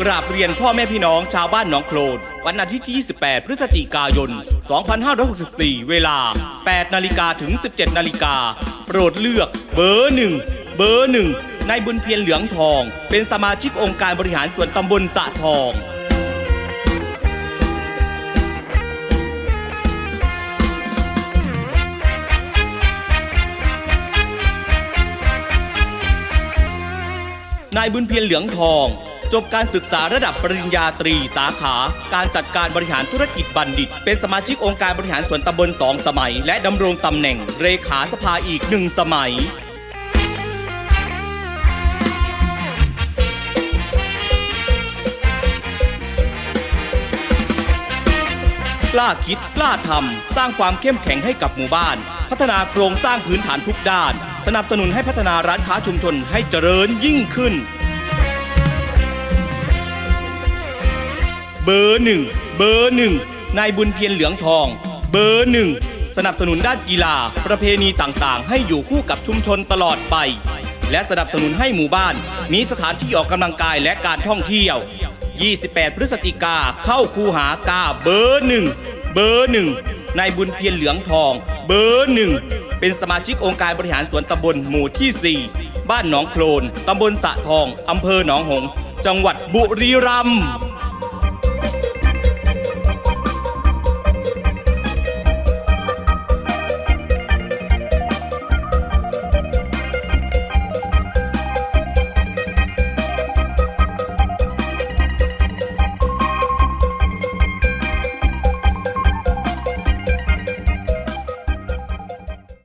กราบเรียนพ่อแม่พี่น้องชาวบ้านหนองโคลน วันอาทิตย์ที่ 28 พฤศจิกายน 2564 เวลา 8 นาฬิกาถึง 17 นาฬิกา โปรดเลือกเบอร์หนึ่งเบอร์หนึ่งนายบุญเพียรเหลืองทอง เป็นสมาชิกองค์การบริหารส่วนตำบลสะทองนายบุญเพียรเหลืองทอง จบการศึกษาระดับปริญญาตรีสาขา การจัดการบริหารธุรกิจบัณฑิต เป็นสมาชิกองค์การบริหารส่วนตำบลสองสมัย และดำรงตำแหน่งเลขาสภาอีกหนึ่งสมัยกล้าคิดกล้าทำสร้างความเข้มแข็งให้กับหมู่บ้าน พัฒนาโครงสร้างพื้นฐานทุกด้าน สนับสนุนให้พัฒนาร้านค้าชุมชนให้เจริญยิ่งขึ้น อร์หนึ่งเบอร์หนึ่งนายบุญเพียรเหลืองทอง เบอร์หนึ่งสนับสนุนด้านกีฬา ประเพณีต่างๆ ให้อยู่คู่กับชุมชนตลอดไป และสนับสนุนให้หมู่บ้าน มีสถานที่ออกกำลังกายและการท่องเที่ยว 28 พฤศจิกาเข้าคูหากาเบอร์หนึ่งเบอร์หนึ่งนายบุญเพียรเหลืองทอง เบอร์หนึ่งเป็นสมาชิกองค์การบริหารส่วนตำบลหมู่ที่ 4 บ้านหนองโคลนตำบลสะทองอำเภอหนองหงส์จังหวัดบุรีรัมย์